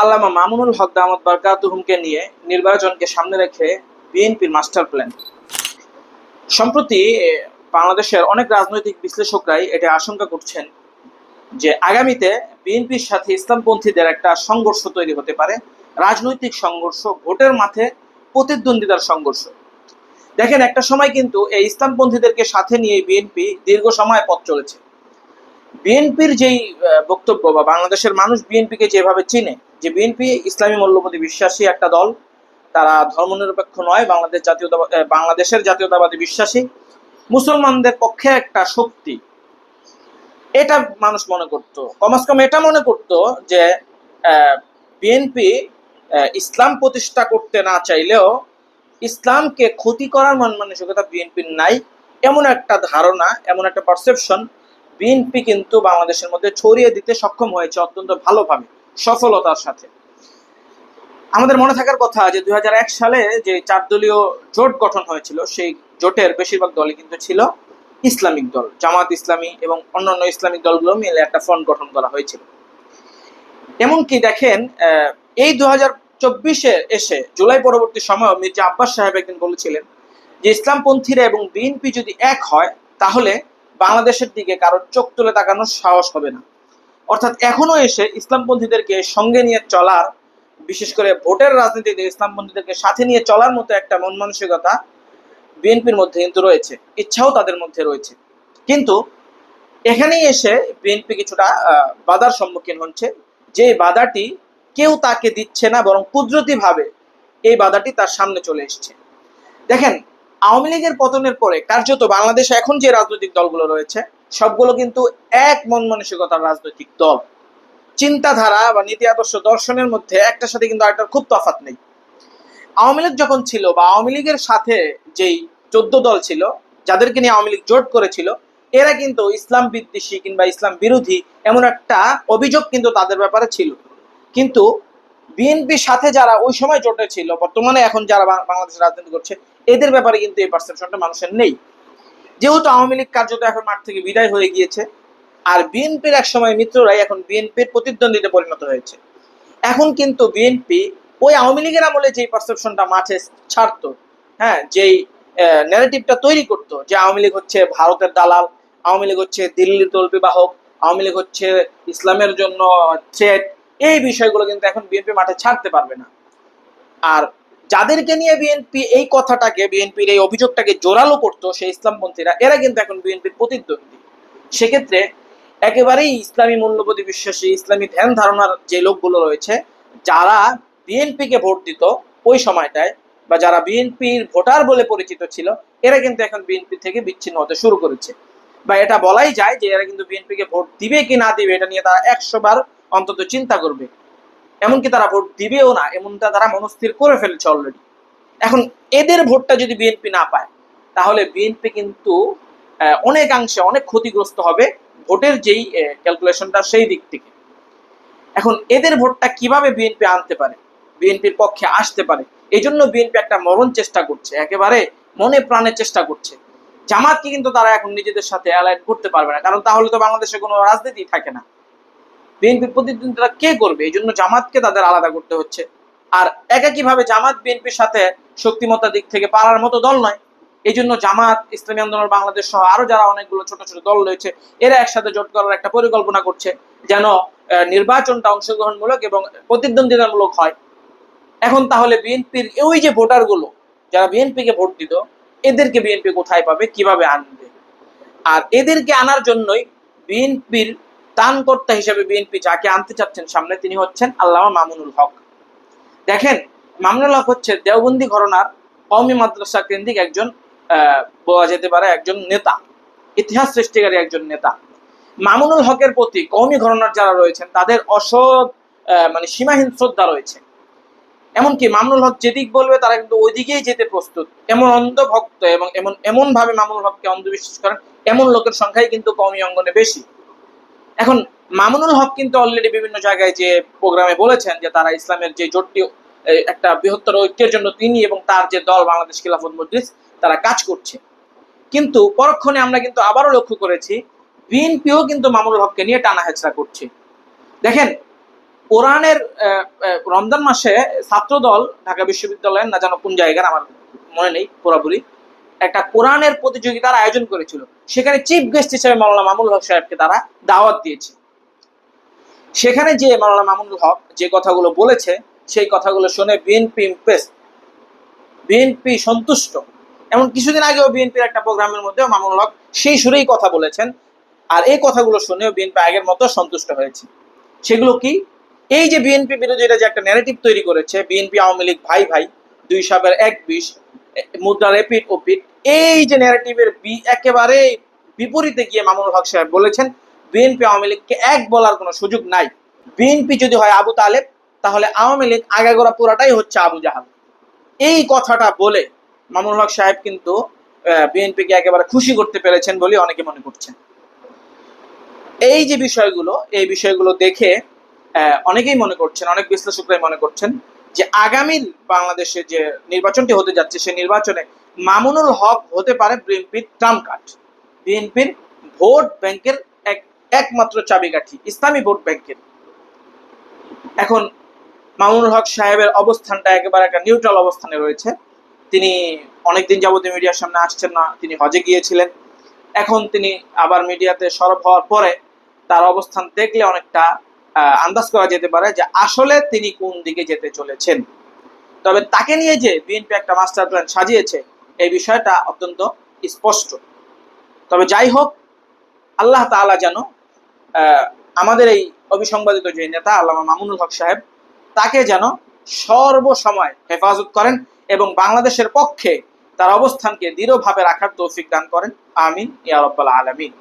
আল্লামা মামুনুল হক দামদ বারকাতুহুমকে নিয়ে নির্বাচনকে সামনে রেখে বিএনপির মাস্টার প্ল্যান। সম্প্রতি বাংলাদেশের অনেক রাজনৈতিক বিশ্লেষকরাই এটা আশঙ্কা করছেন যে আগামীতে বিএনপির সাথে ইসলামপন্থীদের একটা সংঘর্ষ তৈরি হতে পারে, রাজনৈতিক সংঘর্ষ, ভোটের মাঠে প্রতিদ্বন্দ্বিতার সংঘর্ষ। দেখেন, একটা সময় কিন্তু এই ইসলামপন্থীদেরকে সাথে নিয়ে বিএনপি দীর্ঘ সময় পথ চলেছে। বিএনপির যেই বক্তব্য বা বাংলাদেশের মানুষ বিএনপিকে যেভাবে চিনে, যে বিএনপি ইসলামী মূল্যবোধে বিশ্বাসী একটা দল, তারা ধর্মনিরপেক্ষ নয়, বাংলাদেশ জাতীয়তাবাদ বাংলাদেশের জাতীয়তাবাদী বিশ্বাসী, মুসলমানদের পক্ষে একটা শক্তি। এটা মানুষ মনে করত। কমাস কম এটা মনে করত যে বিএনপি ইসলাম প্রতিষ্ঠা করতে না চাইলেও ইসলামকে ক্ষতি করার মন মানসিকতা বিএনপির নাই। এমন একটা ধারণা, এমন একটা পারসেপশন বিএনপি কিন্তু বাংলাদেশের মধ্যে ছড়িয়ে দিতে সক্ষম হয়েছে অত্যন্ত ভালোভাবে, সফলতার সাথে। আমাদের মনে থাকার কথা যে দুই সালে যে চার দলীয় জোট গঠন হয়েছিল, সেই জোটের বেশিরভাগ দলই কিন্তু ছিল ইসলামিক দল, জামাত ইসলামী এবং অন্যান্য ইসলামিক দলগুলো মিলে একটা ফ্রন্ট গঠন করা হয়েছিল। এমনকি দেখেন এই দু হাজার চব্বিশে এসে জুলাই পরবর্তী সময় মির্জা আব্বাস সাহেব একদিন বলেছিলেন যে, ইসলামপন্থীরা এবং বিএনপি যদি এক হয়, তাহলে বাংলাদেশের দিকে কারোর চোখ তুলে তাকানোর সাহস হবে না। অর্থাৎ এখনও এসে ইসলামপন্থীদেরকে সঙ্গে নিয়ে চলার, বিশেষ করে ভোটের রাজনীতিতে ইসলামপন্থীদেরকে সাথে নিয়ে চলার মতো একটা মন মানসিকতা বিএনপির মধ্যে কিন্তু রয়েছে, ইচ্ছাও তাদের মধ্যে রয়েছে। কিন্তু এখানেই এসে বিএনপি কিছুটা বাধার সম্মুখীন হচ্ছে। যে বাধাটি কেউ তাকে দিচ্ছে না, বরং কুদরতি ভাবে এই বাধাটি তার সামনে চলে এসছে। দেখেন আওয়ামী লীগের পতনের পরে কার্যত বাংলাদেশে এখন যে রাজনৈতিক দলগুলো রয়েছে, সবগুলো কিন্তু এক মন মানসিকতার রাজনৈতিক দল। চিন্তাধারা বা নীতি আদর্শ দর্শনের মধ্যে একটার সাথে কিন্তু আরেকটার খুব তফাৎ নেই। আওয়ামী লীগ যখন ছিল বা আওয়ামী লীগের সাথে যেই চোদ্দ দল ছিল, যাদেরকে নিয়ে আওয়ামী লীগ জোট করেছিল, এরা কিন্তু ইসলাম বিদ্বেষী কিংবা ইসলাম বিরোধী এমন একটা অভিযোগ কিন্তু তাদের ব্যাপারে ছিল। কিন্তু বিএনপির সাথে যারা ওই সময় জোটে ছিল, বর্তমানে এখন যারা বাং- বাংলাদেশে রাজনীতি করছে, এদের ব্যাপারে কিন্তু এই পারসেপশনটা মানুষের নেই। যেহেতু আওয়ামী লীগ কার্যত এখন মাঠ থেকে বিদায় হয়ে গিয়েছে, আর বিএনপির এক সময় মিত্ররাই এখন বিএনপির প্রতিদ্বন্দ্বীতে পরিণত হয়েছে। এখন কিন্তু বিএনপি ওই আওয়ামী লীগের আমলে যেই পারসেপশনটা মাঠে ছাড়তো হ্যাঁ যেই ন্যারেটিভটা তৈরি করতো, যে আওয়ামী লীগ হচ্ছে ভারতের দালাল, আওয়ামী লীগ হচ্ছে দিল্লির তল্পিবাহক আওয়ামী লীগ হচ্ছে ইসলামের জন্য থ্রেট এই বিষয়গুলো কিন্তু এখন বিএনপি মাঠে ছাড়তে পারবে না। আর যাদেরকে নিয়ে বিএনপি এই কথাটাকে বিএনপির এই অভিযোগটাকে জোরালো করতো সেই ইসলামপন্থীরা, এরা কিন্তু এখন বিএনপির প্রতিদ্বন্দ্বী। সেক্ষেত্রে একেবারেই ইসলামী মূল্যবোধী বিশ্বাসী, ইসলামী ধ্যান ধারণার যে লোকগুলো রয়েছে, যারা বিএনপিকে ভোট দিত ওই সময়টায় বা যারা বিএনপির ভোটার বলে পরিচিত ছিল, এরা কিন্তু এখন বিএনপি থেকে বিচ্ছিন্ন হতে শুরু করেছে। বা এটা বলাই যায় যে এরা কিন্তু বিএনপিকে ভোট দিবে কি না দিবে, এটা নিয়ে তারা একশো বার অন্তত চিন্তা করবে। এমনকি তারা ভোট দিবেও না, এমনটা তারা মনস্থির করে ফেলেছে অলরেডি এখন এদের ভোটটা যদি বিএনপি না পায়, তাহলে বিএনপি কিন্তু অনেকাংশে অনেক ক্ষতিগ্রস্ত হবে ভোটের যেই ক্যালকুলেশনটা সেই দিক থেকে। এখন এদের ভোটটা কীভাবে বিএনপি আনতে পারে? বিএনপির পক্ষে আসতে পারে। এই জন্য বিএনপি একটা মরণ চেষ্টা করছে, একেবারে মনে প্রাণে চেষ্টা করছে। জামাতকে কিন্তু তারা এখন নিজেদের সাথে অ্যালাইড করতে পারবে না, কারণ তাহলে তো বাংলাদেশে কোনো রাজনীতি থাকে না। বিএনপির প্রতিদ্বন্দ্বিতা কে করবে? এই জন্য জামাতকে তাদের আলাদা করতে হচ্ছে। আর একইভাবে জামাত বিএনপির সাথে শক্তিমত্তার দিক থেকে পারার মতো দল নয়। এই জন্য জামাত, ইসলামী আন্দোলন, বাংলাদেশ সহ আরও যারা অনেকগুলো ছোট ছোট দল রয়েছে, এরা একসাথে জোট করার একটা পরিকল্পনা করছে যেন নির্বাচনটা অংশগ্রহণমূলক এবং প্রতিদ্বন্দ্বিতামূলক হয়। এখন তাহলে বিএনপির ওই যে ভোটারগুলো, যারা বিএনপিকে ভোট দিত, এদেরকে বিএনপি কোথায় পাবে, কীভাবে আনবে? আর এদেরকে আনার জন্যই বিএনপির ত্রাণকর্তা হিসেবে বিএনপি যাকে আনতে চাচ্ছেন সামনে তিনি হচ্ছেন আল্লামা মামুনুল হক। দেখেন, মামুনুল হক হচ্ছে দেওবন্দি ঘরনার কওমি মাদ্রাসা কেন্দ্রিক একজন বলা যেতে পারে একজন নেতা, ইতিহাস সৃষ্টিকারী একজন নেতা। মামুনুল হকের প্রতি কওমি ঘরনার যারা রয়েছেন, তাদের অসৎ মানে সীমাহীন শ্রদ্ধা রয়েছে। এমনকি মামুনুল হক যেদিক বলবে, তারা কিন্তু ওইদিকেই যেতে প্রস্তুত। এমন অন্ধভক্ত এবং এমন এমন ভাবে মামুনুল হককে অন্ধবিশ্বাস করেন, এমন লোকের সংখ্যাই কিন্তু কওমি অঙ্গনে বেশি। এখন মামুনুল হক কিন্তু অলরেডি বিভিন্ন জায়গায় যে প্রোগ্রামে বলেছেন যে তারা ইসলামের যে জোটটি একটা বৃহত্তর ঐক্যের জন্য তিনি এবং তার যে দল বাংলাদেশ খিলাফত মজলিস, তারা কাজ করছে। কিন্তু পরক্ষণে আমরা কিন্তু আবারও লক্ষ্য করেছি, বিএনপিও কিন্তু মামুনুল হককে নিয়ে টানা হেচড়া করছে। দেখেন, কোরআনের রমজান মাসে ছাত্রদল ঢাকা বিশ্ববিদ্যালয়ের না জানো কোন জায়গার, আমার মনে নেই পুরোপুরি একটা কোরআনের প্রতিযোগিতার আয়োজন করেছিল। সেখানে চিফ গেস্ট হিসেবে মাওলানা মামুল হক সাহেবকে তারা দাওয়াত দিয়েছে। সেখানে যে মাওলানা মামুনুল হক যে কথাগুলো বলেছে, সেই কথাগুলো শুনে বিএনপি ইমপ্রেস বিএনপি সন্তুষ্ট। এমন কিছুদিন আগেও বিএনপির একটা প্রোগ্রামের মধ্যেও মামুনুল হক সেই সুরেই কথা বলেছেন। আর এই কথাগুলো শুনেও বিএনপি আগের মতো সন্তুষ্ট হয়েছে। সেগুলো কি? এই যে বিএনপি বিরোধীরা যে একটা ন্যারেটিভ তৈরি করেছে বিএনপি আওয়ামী লীগ ভাই ভাই, দুই সাবের এক বিষ মুদ্রার এপিট ওপিট এই যে ন্যারেটিভের বি একেবারে বিপরীতে গিয়ে মামুনুল হক সাহেব বলেছেন, বিএনপি আওয়ামী লীগকে এক বলার কোনো সুযোগ নাই। বিএনপি যদি হয় আবু তালেব, তাহলে আওয়ামী লীগ আগাগোড়া পুরাটাই হচ্ছে আবু জাহাল। এই কথাটা বলে মামুনুল হক সাহেব কিন্তু বিএনপিকে একেবারে খুশি করতে পেরেছেন বলে অনেকে মনে করছেন। এই যে বিষয়গুলো, এই বিষয়গুলো দেখে অনেকেই মনে করছেন, অনেক বিশ্লেষকরাই মনে করছেন যে আগামী বাংলাদেশে যে নির্বাচনটি হতে যাচ্ছে সেই নির্বাচনে মামুনুল হক হতে পারে বিএনপির ট্রাম্প কার্ড। বিএনপির ভোট ব্যাংকের এক, একমাত্র চাবিকাঠি, ইসলামী ভোট ব্যাংকের। এখন মামুনুল হক সাহেবের অবস্থানটা একেবারে একটা নিউট্রাল অবস্থানে রয়েছে। তিনি অনেকদিন যাবতীয় মিডিয়ার সামনে আসছেন না, তিনি হজে গিয়েছিলেন। এখন তিনি আবার মিডিয়াতে সরব হওয়ার পরে তার অবস্থান দেখলে অনেকটা আন্দাজ করা যেতে পারে যে আসলে তিনি কোন দিকে যেতে চলেছেন। তবে তাকে নিয়ে যে বিএনপি একটা মাস্টার প্ল্যান সাজিয়েছে, এই বিষয়টা অত্যন্ত স্পষ্ট। তবে যাই হোক, আল্লাহ তাআলা যেন আমাদের এই অবিসংবাদিত যে নেতা আল্লামা মামুনুল হক সাহেব, তাকে যেন সর্বসময় হেফাজত করেন এবং বাংলাদেশের পক্ষে তার অবস্থানকে দৃঢ়ভাবে রাখার তৌফিক দান করেন। আমিন, ইয়া রব্বাল আলামিন।